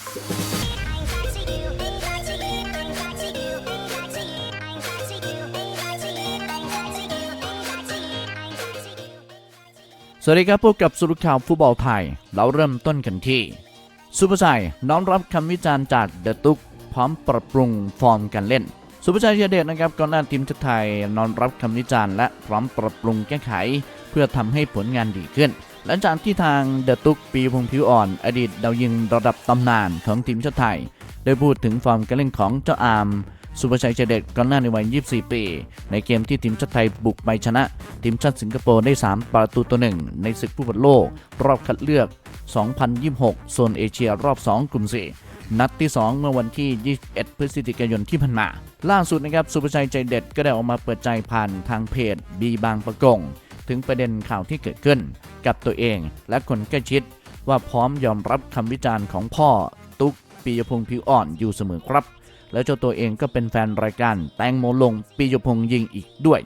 สวัสดีครับพบกับสรุปข่าวฟุตบอลไทย เราเริ่มต้นกันที่ซูเปอร์ชัยน้อมรับคำวิจารณ์จากเดอะตุกพร้อมปรับปรุงฟอร์มการเล่นซูเปอร์ชัยเชียร์เดชนะครับก่อนหน้าทีมชาติไทยน้อมรับคำวิจารณ์และพร้อมปรับปรุงแก้ไข เพื่อทำให้ผลงานดีขึ้น หลังจากที่ทางเดอะตุกปีพงผิวอ่อน อดีตดาวยิงระดับตำนานของทีมชาติไทย ได้พูดถึงฟอร์มการเล่นของเจ้าอามสุภชัยเจเดชก่อนหน้าในวัย 24 ปี ในเกมที่ทีมชาติไทยบุกไปชนะ ทีมชาติสิงคโปร์ได้ 3 ประตูต่อหนึ่งในศึกฟุตบอลโลก รอบคัดเลือก 2026 โซนเอเชียรอบ 2 กลุ่ม 4นัดที่ 2 เมื่อวันที่ 21 พฤศจิกายนที่ผ่านมา ล่าสุดนะครับ สุภชัยใจเด็ดก็ได้ออกมาเปิดใจผ่านทางเพจบีบางประกง ถึงประเด็นข่าวที่เกิดขึ้น กับตัวเองและคนใกล้ชิด ว่าพร้อมยอมรับคำวิจารณ์ของพ่อ ตุ๊กปียพงษ์ผิวอ่อนอยู่เสมอครับ แล้วเจ้าตัวเองก็เป็นแฟนรายการแตงโมลงปียพงษ์ยิงอีกด้วย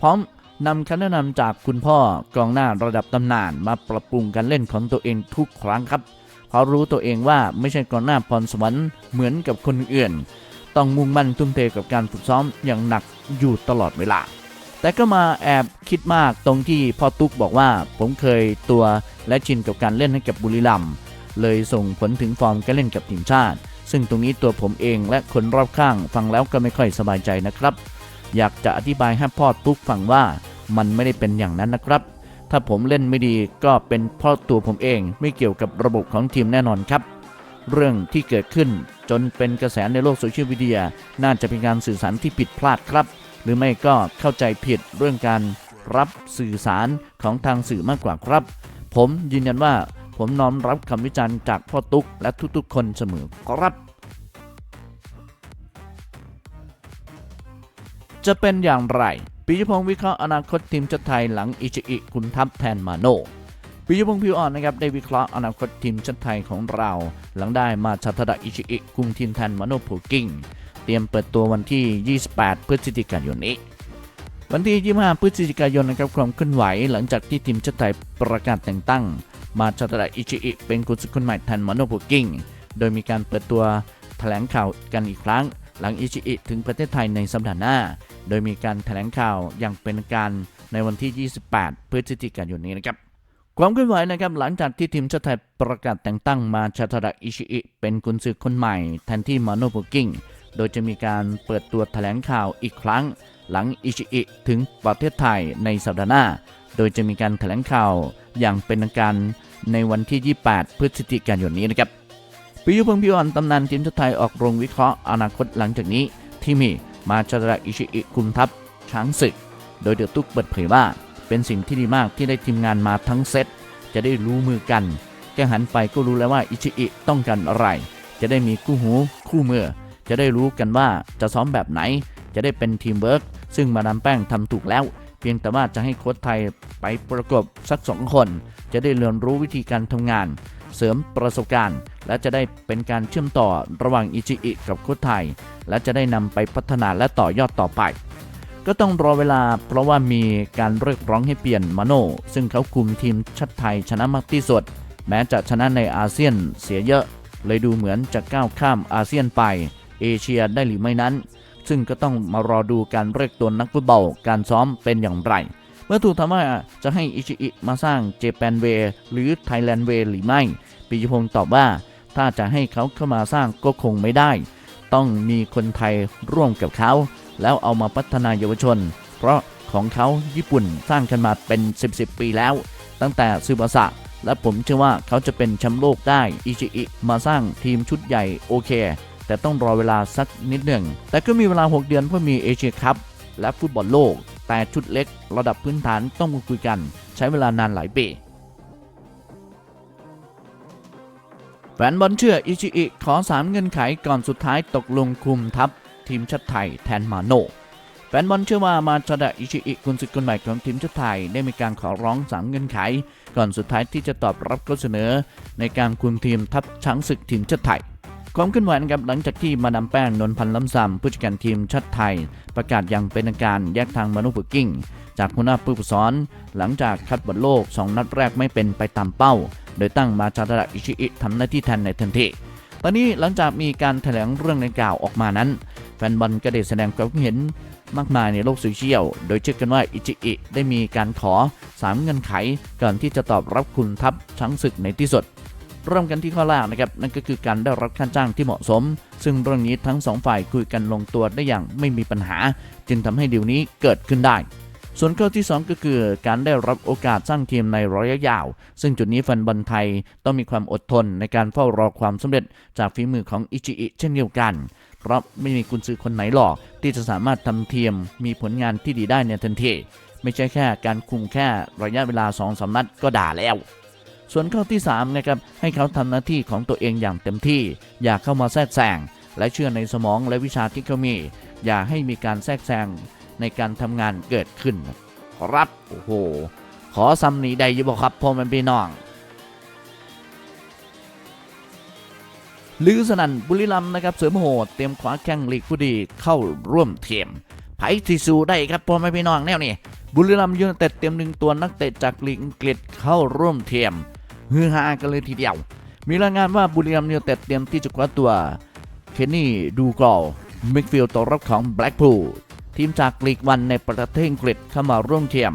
พร้อมนำคำแนะนำจากคุณพ่อกองหน้าระดับตำนานมาปรับปรุงการเล่นของตัวเองทุกครั้งครับ เพราะรู้ตัวเองว่าไม่ใช่กองหน้าพรสวรรค์เหมือนกับคนอื่น ต้องมุ่งมั่นทุ่มเทกับการฝึกซ้อมอย่างหนักอยู่ตลอดเวลา แต่ก็มาแอบคิดมากตรงที่พ่อตุ๊กบอกว่าผมเคยตัวและชินกับการเล่นให้กับบุรีรัมย์เลยส่งผลถึงฟอร์มการเล่นกับทีมชาติ ซึ่งตรงนี้ตัวผมเองและคนรอบข้างฟังแล้วก็ไม่ค่อยสบายใจนะครับ อยากจะอธิบายให้พ่อตุ๊กฟังว่ามันไม่ได้เป็นอย่างนั้นนะครับ ถ้าผมเล่นไม่ดีก็เป็นเพราะตัวผมเองไม่เกี่ยวกับระบบของทีมแน่นอนครับ เรื่องที่เกิดขึ้นจนเป็นกระแสในโลกโซเชียลมีเดียน่าจะเป็นการสื่อสารที่ผิดพลาดครับ หรือไม่ก็เข้าใจผิดเรื่องการรับสื่อสารของทางสื่อมากกว่าครับ ผมยืนยันว่าผมน้อมรับคำวิจารณ์จากพ่อตุ๊กและทุกๆ คนเสมอครับจะเป็นอย่างไร ปิยพงศ์วิเคราะห์อนาคตทีมชาติไทยหลังอิชิอิคุมทัพแทนมาโน ปิยพงศ์ผิวอ่อนนะครับได้วิเคราะห์อนาคตทีมชาติไทยของเรา หลังได้มาชัตดะอิชิอิคุมทีมแทนมาโนผูกิ้ง เตรียมเปิดตัววันที่ 28 พฤศจิกายนนี้ วันที่ 25 พฤศจิกายนนะครับความเคลื่อนไหวหลังจากที่ทีมชาติไทยประกาศแต่งตั้ง มาชัตดะอิชิอิเป็นกุญสือคนใหม่แทนมาโนผูกิ้งโดยมีการเปิดตัวแถลงข่าวกันอีกครั้ง หลังอิชิอิถึงประเทศไทยในสัปดาห์หน้า โดยมีการแถลงข่าวอย่างเป็นการในวันที่ 28 พฤศจิกายนนี้นะครับความเคลื่อนไหวนะครับหลังจากที่ทีมชาติไทยประกาศแต่งตั้งมาชาตระอิชิอิเป็นกุนซือคนใหม่แทนที่มาโนโปกิ้ง โดยจะมีการเปิดตัวแถลงข่าวอีกครั้ง หลังอิชิอิถึงประเทศไทยในสัปดาห์หน้า โดยจะมีการแถลงข่าวอย่างเป็นทางการในวันที่ 28 พฤศจิกายนนี้นะครับปิยพงศ์พิวันตำนานทีมชาติไทยออกโรงวิเคราะห์อนาคตหลังจากนี้ ที่มีมาชาระอิชิอิคุมทัพช้างศึก โดยเดือดตุกเปิดเผยว่า เป็นสิ่งที่ดีมากที่ได้ทีมงานมาทั้งเซตจะได้รู้มือกันแค่หันไปก็รู้แล้วว่าอิชิอิต้องการอะไร จะได้มีคู่หูคู่มือ จะได้รู้กันว่าจะซ้อมแบบไหน จะได้เป็นทีมเวิร์กซึ่งมาดามแป้งทำถูกแล้ว เพียงแต่ว่าจะให้โค้ชไทยไปประกบสักสองคน จะได้เรียนรู้วิธีการทำงาน เสริมประสบการณ์ และจะได้เป็นการเชื่อมต่อระหว่างอิจิอิกับโค้ชไทย และจะได้นำไปพัฒนาและต่อยอดต่อไปก็ต้องรอเวลาเพราะว่ามีการเรียกร้องให้เปลี่ยนมาโน่ซึ่งเขาคุมทีมชาติไทยชนะมากที่สุด แม้จะชนะในอาเซียนเสียเยอะ เลยดูเหมือนจะก้าวข้ามอาเซียนไป เอเชียได้หรือไม่นั้น ซึ่งก็ต้องมารอดูการเรียกตัวนักฟุตบอลการซ้อมเป็นอย่างไร เมื่อถูกถามว่าจะให้อิชิอิมาสร้างเจแปนเวหรือไทยแลนด์เวหรือไม่ปิยพงศ์ตอบว่า ถ้าจะให้เขาเข้ามาสร้างก็คงไม่ได้ ต้องมีคนไทยร่วมกับเขา แล้วเอามาพัฒนาเยาวชน เพราะของเขาญี่ปุ่นสร้างกันมาเป็น 10 10 ปีแล้ว ตั้งแต่ซูบาสะและผมเชื่อว่าเขาจะเป็นแชมป์โลกได้อิชิอิมาสร้างทีมชุดใหญ่โอเค แต่ต้องรอเวลาสักนิดหนึ่ง แต่ก็มีเวลา 6 เดือนเพื่อมีเอเชียคัพและฟุตบอลโลก แต่ชุดเล็กระดับพื้นฐานต้องคุยกัน ใช้เวลานานหลายปีแฟนบอลเชื่ออิชิอิขอสามเงื่อนไขก่อนสุดท้ายตกลงคุมทัพทีมชาติไทยแทนมาโนแฟนบอลเชื่อว่ามาชาดะอิชิอิกุนศึกคนใหม่ของทีมชาติไทยได้มีการขอร้องสามเงื่อนไข ก่อนสุดท้ายที่จะตอบรับข้อเสนอ ในการคุมทีมทัพช้างศึกทีมชาติไทย ความเคลื่อนไหวนะครับหลังจากที่มาดามแป้งนนพันธ์ล้ำซำผู้จัดการทีมชาติไทย ประกาศอย่างเป็นทางการแยกทางมานุปุกิ้ง จากหัวหน้าผู้ฝึกสอน หลังจากคัดบอลโลก 2 นัดแรกไม่เป็นไปตามเป้า โดยตั้งมาชาตระอิชิอิทำหน้าที่แทนในทันทีตอนนี้หลังจากมีการแถลงเรื่องดังกล่าวออกมานั้น แฟนบอลก็ได้แสดงความคิดเห็นมากมายในโลกโซเชียล โดยเชื่อกันว่าอิจิอิได้มีการขอ 3 เงื่อนไขก่อนที่จะตอบรับคุณทัพช้างศึกในที่สุด เริ่มกันที่ข้อแรกนะครับนั่นก็คือการได้รับค่าจ้างที่เหมาะสม ซึ่งเรื่องนี้ทั้งสองฝ่ายคุยกันลงตัวได้อย่างไม่มีปัญหา จึงทำให้ดีลนี้เกิดขึ้นได้ ส่วนข้อที่ 2 ก็คือการได้รับโอกาสสร้างทีมในระยะยาว ซึ่งจุดนี้แฟนบอลไทยต้องมีความอดทนในการเฝ้ารอความสำเร็จจากฝีมือของอิจิอิเช่นเดียวกัน เพราะไม่มีกุนซือคนไหนหรอก ที่จะสามารถทำทีมมีผลงานที่ดีได้ในทันทีไม่ใช่แค่การคุมแค่ระยะเวลา2อสนัดก็ด่าแล้ว ส่วนข้อที่ 3 นะครับ ให้เขาทำหน้าที่ของตัวเองอย่างเต็มที่ อย่าเข้ามาแทรกแซงและเชื่อในสมองและวิชาที่เขามี อย่าให้มีการแทรกแซงในการทำงานเกิดขึ้น ครับโอ้โห ขอซ้ำนี้ได้ยี่บอกครับพ่อแม่พี่น้องลือสนันบุรีรัมนะครับเสริมโหดเตรียมขวาแข้งลีกผู้ดีเข้าร่วมทีมไผที่สู้ได้ครับพ่อแม่พี่น้องแนวนี้บุรีรัมย์ยูไนเต็ดเตรียมหนึ่งตัวนักเตะจากลีกอังกฤษเข้าร่วมทีม ฮือฮากันเลยทีเดียว มีรายงานว่าบุรีรัมย์ยูไนเต็ดเตรียมที่จะคว้าตัว เคนนี่ดูกอลมิดฟิลด์ตัวรับของแบล็กพูลทีมจากลีกวันในประเทศอังกฤษเข้ามาร่วมเทียม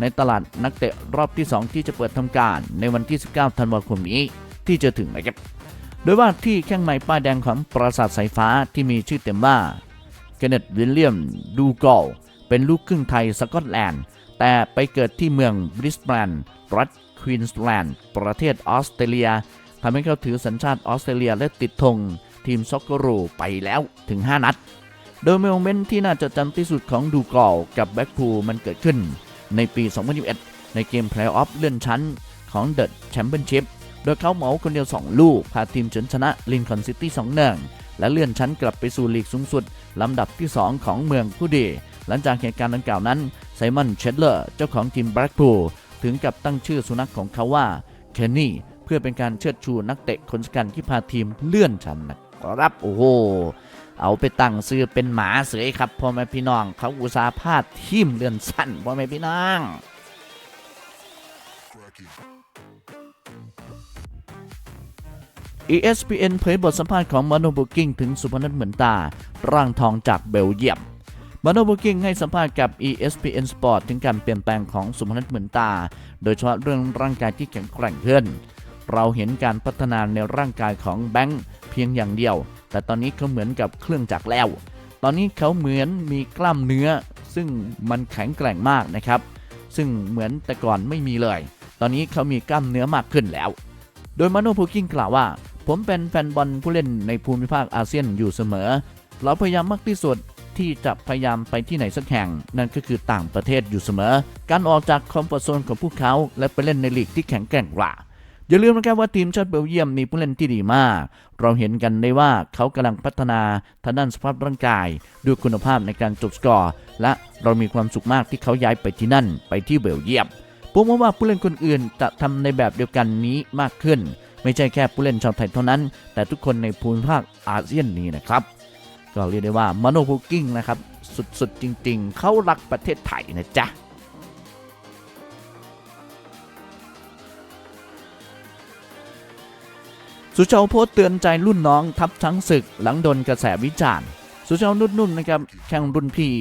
ในตลาดนักเตะรอบที่ 2 ที่จะเปิดทำการในวันที่ 19 ธันวาคมนี้ที่จะถึงนะครับ โดยว่าที่แข้งใหม่ป้ายแดงของปราสาทสายฟ้าที่มีชื่อเต็มว่าเกเนตวิลเลียมดูกอลเป็นลูกครึ่งไทยสกอตแลนด์ แต่ไปเกิดที่เมืองบริสแบนรัฐ วีนส์แลนด์ประเทศออสเตรเลียทำให้เขาถือสัญชาติออสเตรเลียและติดธงทีมซ็อกเกอโรไปแล้วถึง 5 นัด โดยโมเมนต์ที่น่าจะจำที่สุดของดูกอลกับแบ็กพูลมันเกิดขึ้น ในปี 2021 ในเกมเพลย์ออฟเลื่อนชั้นของเดอะแชมเปี้ยนชิพโดยเขาเหมาคนเดียว 2 ลูก พาทีมชนชนะลินคอ n ซิตี้2เนื่องและเลื่อนชั้นกลับไปสู่ลีกสูงสุด ลำดับที่ 2 ของเมืองผู้ดี หลังจากเหตุการณ์ดังกล่าวนั้นไซมอนเชดเลอร์ เจ้าของทีมแบล็กพูล ถึงกับตั้งชื่อสุนัขของเขาว่าเคนนี่เพื่อเป็นการเชิดชูนักเตะคนสำคัญที่พาทีมเลื่อนชั้นนะครับโอ้โหเอาไปตั้งซื้อเป็นหมาเสยครับพ่อแม่พี่น้อง เขาอุตสาห์พาทีมเลื่อนชั้นพ่อแม่พี่น้อง ESPN เผยบทสัมภาษณ์ของมโนบุกิ้งถึงสุพนัทเหมือนตา ร่างทองจากเบลเยียม มาโนบุกิ้งให้สัมภาษณ์กับ ESPN Sport ถึงการเปลี่ยนแปลงของสุพนัทเหมือนตา โดยเฉพาะเรื่องร่างกายที่แข็งแกร่งขึ้น เราเห็นการพัฒนาในร่างกายของแบงค์เพียงอย่างเดียว แต่ตอนนี้เขาเหมือนกับเครื่องจักรแล้ว ตอนนี้เขาเหมือนมีกล้ามเนื้อ ซึ่งมันแข็งแกร่งมากนะครับ ซึ่งเหมือนแต่ก่อนไม่มีเลย ตอนนี้เขามีกล้ามเนื้อมากขึ้นแล้ว โดยมาโนพูกิ้งกล่าวว่า ผมเป็นแฟนบอลผู้เล่นในภูมิภาคอาเซียนอยู่เสมอ เราพยายามมากที่สุด ที่จะพยายามไปที่ไหนสักแห่ง นั่นก็คือต่างประเทศอยู่เสมอ การออกจากคอมฟอร์ทโซนของพวกเขา และไปเล่นในลีกที่แข็งแกร่งกว่าอย่าลืมนะครับว่าทีมชาติเบลเยียมมีผู้เล่นที่ดีมาก เราเห็นกันได้ว่าเขากำลังพัฒนาทางด้านสภาพร่างกาย ด้วยคุณภาพในการจบสกอร์ และเรามีความสุขมากที่เขาย้ายไปที่นั่น ไปที่เบลเยียมผมว่าว่าผู้เล่นคนอื่นจะทำในแบบเดียวกันนี้มากขึ้น ไม่ใช่แค่ผู้เล่นชาวไทยเท่านั้น แต่ทุกคนในภูมิภาคอาเซียนนี้นะครับ ก็เรียกได้ว่ามโนพูกิ้งนะครับ สุดๆ จริง ๆ เขารักประเทศไทยนะจ๊ะสุชาวโพสเตือนใจรุ่นน้องทัพช้างศึกหลังโดนกระแสวิจารณ์ สุชาวนุ่นุ่มนะครับแข่งรุ่นพี่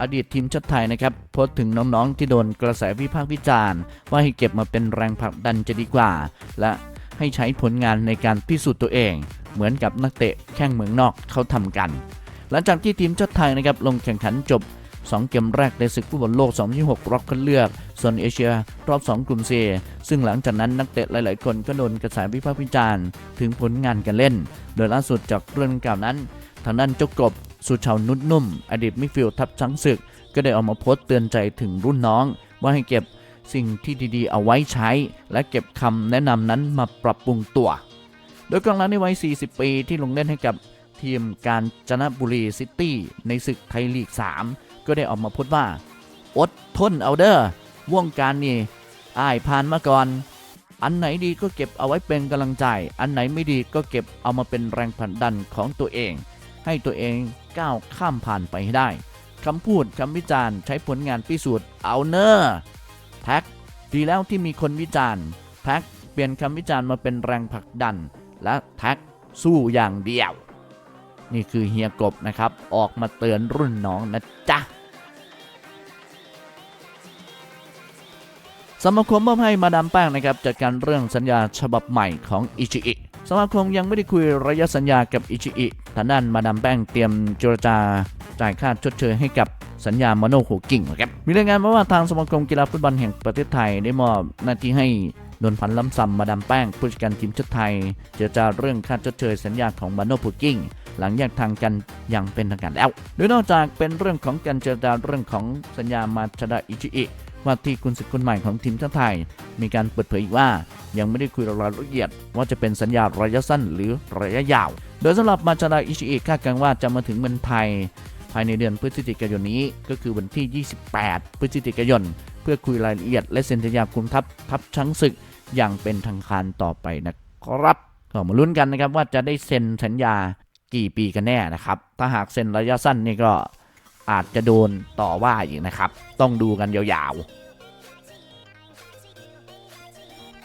อดีตทีมชาติไทยนะครับโพสต์ถึงน้องๆ ที่โดนกระแสวิพากษ์วิจารณ์ ว่าให้เก็บมาเป็นแรงผลักดันจะดีกว่า และให้ใช้ผลงานในการพิสูจน์ตัวเอง เหมือนกับนักเตะแข้งเมืองนอกเขาทำกัน หลังจากที่ทีมชาติไทยนะครับลงแข่งขันจบ 2 เกมแรกในศึกฟุตบอลโลก 2026 รอบคัดเลือกโซนเอเชียรอบ 2 กลุ่ม C ซึ่งหลังจากนั้นนักเตะหลาย ๆ คนก็โดนกระแสวิพากษ์วิจารณ์ถึงผลงานการเล่น โดยล่าสุดจากเรื่องกล่าวนั้น ทางด้านเจ้ากบสุชาวนุชนุ่ม อดีตมิฟิลทัพช้างศึก ก็ได้ออกมาโพสต์เตือนใจถึงรุ่นน้อง ว่าให้เก็บสิ่งที่ดี ๆ เอาไว้ใช้ และเก็บคำแนะนำนั้นมาปรับปรุงตัว โดยกองหลังในวัย 40 ปีที่ลงเล่นให้กับทีมการจนบุรีซิตี้ในศึกไทยลีก 3 ก็ได้ออกมาพูดว่า อดทนเอาเด้อวงการนี่อายผ่านมาก่อน อันไหนดีก็เก็บเอาไว้เป็นกำลังใจ อันไหนไม่ดีก็เก็บเอามาเป็นแรงผลักดันของตัวเอง ให้ตัวเองก้าวข้ามผ่านไปให้ได้คำพูดคำวิจารณ์ใช้ผลงานพิสูจน์เอาเนอร์แท็กดีแล้วที่มีคนวิจารณ์แท็กเปลี่ยนคำวิจารณ์มาเป็นแรงผลักดัน และแท็กสู้อย่างเดียว นี่คือเฮียกบนะครับ ออกมาเตือนรุ่นน้องนะจ๊ะสมาคมมอบให้มาดามแป้งนะครับจัดการเรื่องสัญญาฉบับใหม่ของอิชิอิสมาคมยังไม่ได้คุยระยะสัญญากับอิชิอิทางด้านมาดามแป้งเตรียมเจรจาจ่ายค่าชดเชยให้กับสัญญามโนโฮกิ่งนะครับมีรายงานมาว่าทางสมาคมกีฬาฟุตบอลแห่งประเทศไทยได้มอบหน้าที่ให้ นนพันธ์ล้ำซำมาดามแป้งผู้จัดการทีมชาติไทย เจรจาเรื่องค่าชดเชยสัญญาของมาโนโฮกิ่งหลังแยกทางกันอย่างเป็นทางการแล้วโดยนอกจากเป็นเรื่องของการเจรจาเรื่องของสัญญามาชดาอิชิอิว่าที่กุนศึกคนใหม่ของทีมชาติไทย มีการเปิดเผยอีกว่ายังไม่ได้คุยรายละเอียด ว่าจะเป็นสัญญาระยะสั้นหรือระยะยาว โดยสำหรับมาจาราอิชิอิคาดการณ์ว่าจะมาถึงเมืองไทย ภายในเดือนพฤศจิกายนนี้ก็คือวันที่ 28 พฤศจิกายน เพื่อคุยรายละเอียดและเซ็นสัญญาคุมทัพทัพช้างศึก อย่างเป็นทางการต่อไปนะครับก็มาลุ้นกันนะครับว่าจะได้เซ็นสัญญากี่ปีกันแน่นะครับ ถ้าหากเซ็นระยะสั้นนี่ก็อาจจะโดนต่อว่าอีกนะครับ ต้องดูกันยาวๆ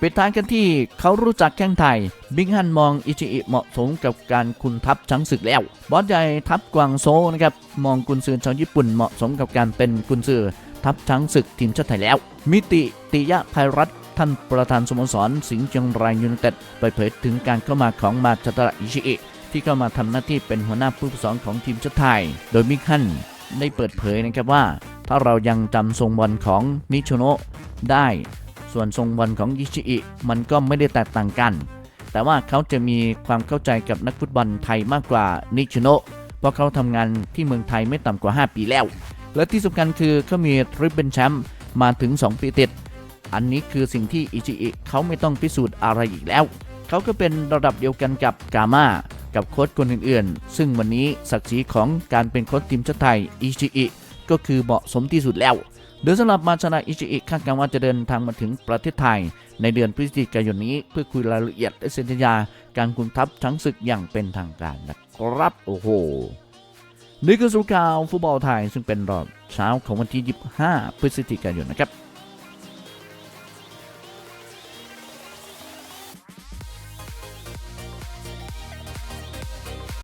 ปิดท้ายกันที่เขารู้จักแข้งไทย บิ๊กฮันมองอิชิอิเหมาะสมกับการคุนทัพช้างศึกแล้ว บอสใหญ่ทัพกวางโซนะครับมองกุนซือชาวญี่ปุ่นเหมาะสมกับการเป็นกุนซือทัพช้างศึกทีมชาติไทยแล้ว มิติติยะภัยรัตน์ ท่านประธานสโมสรสิงห์เชียงรายยูไนเต็ดเปิดเผยถึงการเข้ามาของมาชาตระอิชิอิที่เข้ามาทำหน้าที่เป็นหัวหน้าผู้ฝึกสอนของทีมชาติไทย โดยมิกฮันได้เปิดเผยนะครับว่า ถ้าเรายังจำทรงบอลของนิโชโนะได้ ส่วนทรงบอลของยิชิอิมันก็ไม่ได้แตกต่างกัน แต่ว่าเขาจะมีความเข้าใจกับนักฟุตบอลไทยมากกว่านิชโนะเพราะเขาทำงานที่เมืองไทยไม่ต่ำกว่า 5 ปีแล้ว และที่สำคัญคือเขามีทริปเป็นแชมป์มาถึง 2 ปีติด อันนี้คือสิ่งที่อิชิอิเขาไม่ต้องพิสูจน์อะไรอีกแล้ว เขาก็เป็นระดับเดียวกันกับกาม่ากับโค้ชคนอื่นๆ ซึ่งวันนี้ศักดิ์ศรีของการเป็นโค้ชทีมชาติไทยอิชิอิก็คือเหมาะสมที่สุดแล้วโดยสำหรับมาชนะอิชิอิคาดการณ์ว่าจะเดินทางมาถึงประเทศไทย ในเดือนพฤศจิกายนนี้เพื่อคุยรายละเอียดและเซ็นสัญญาการคุมทัพช้งศึกอย่างเป็นทางการนะครับโอ้โหนี่คือสุข่าวฟุตบอลไทยซึ่งเป็นรอบเช้าของวันที่ 25 พฤศจิกายนนะครับ